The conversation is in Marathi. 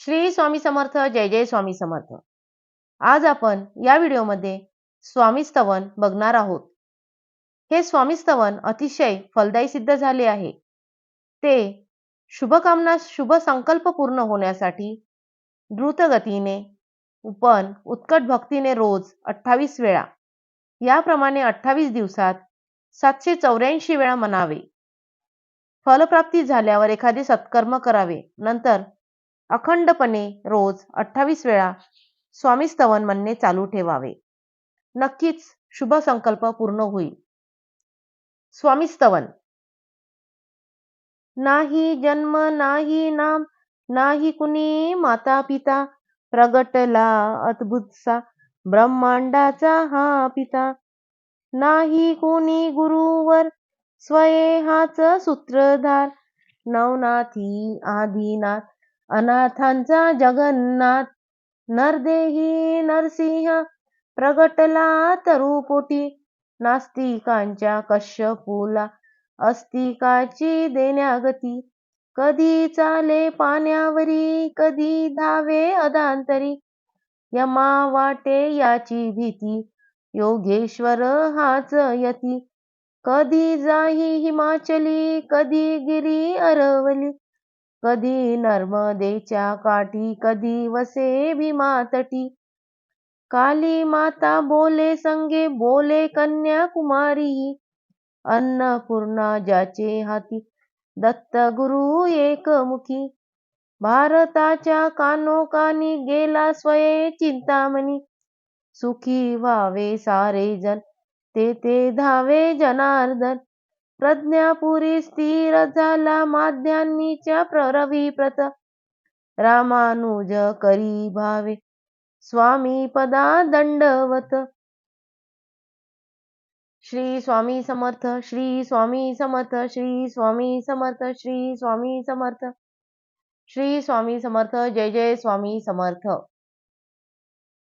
श्री स्वामी समर्थ जय जय स्वामी समर्थ. आज आपण या व्हिडिओमध्ये स्वामी स्तवन बघणार आहोत. हे स्वामी स्तवन अतिशय फलदायी सिद्ध झाले आहे. ते शुभकामना शुभ संकल्प पूर्ण होण्यासाठी द्रुत गतीने पण उत्कट भक्तीने रोज अठ्ठावीस वेळा याप्रमाणे अठ्ठावीस दिवसात सातशे चौऱ्याऐंशी वेळा म्हणावे फलप्राप्ती झाल्यावर एखादे सत्कर्म करावे. नंतर अखंडपणे रोज अठ्ठावीस वेळा स्वामीस्तवन म्हणणे चालू ठेवावे. नक्कीच शुभ संकल्प पूर्ण होईल. स्वामीस्तवन नाही जन्म नाही नाम नाही कुणी माता पिता प्रगटला अद्भुतसा ब्रह्मांडाचा हा पिता. नाही कोणी गुरुवर स्वये हाच सूत्रधार नवनाथी आदिनाथ अनाथांचा जगन्नाथ नरदेही नरसिंह प्रगटला तरुपोटी नास्तिकांच्या कश्यपूला अस्तिकाची देण्यागती. कधी चाले पाण्यावरी कधी धावे अदांतरी. यमा वाटे याची भीती योगेश्वर हाच यती. कधी जाही हिमाचली कधी गिरी अरवली. कधी नर्मदेच्या काठी कधी वसे भीमातटी काली माता बोले संगे बोले कन्याकुमारी. अन्नपूर्णा ज्याचे हाती दत्त गुरु एकमुखी. भारताच्या कानोकानी गेला स्वये चिंतामणी. सुखी व्हावे सारे जन ते ते धावे जनार्दन. प्रज्ञापुरी स्थिर झाला माध्यान्नीच्या रविप्रत रामानुज करी भावे स्वामी पदा दंडवत. श्री स्वामी समर्थ श्री स्वामी समर्थ श्री स्वामी समर्थ श्री स्वामी समर्थ. श्री स्वामी समर्थ जय जय स्वामी समर्थ.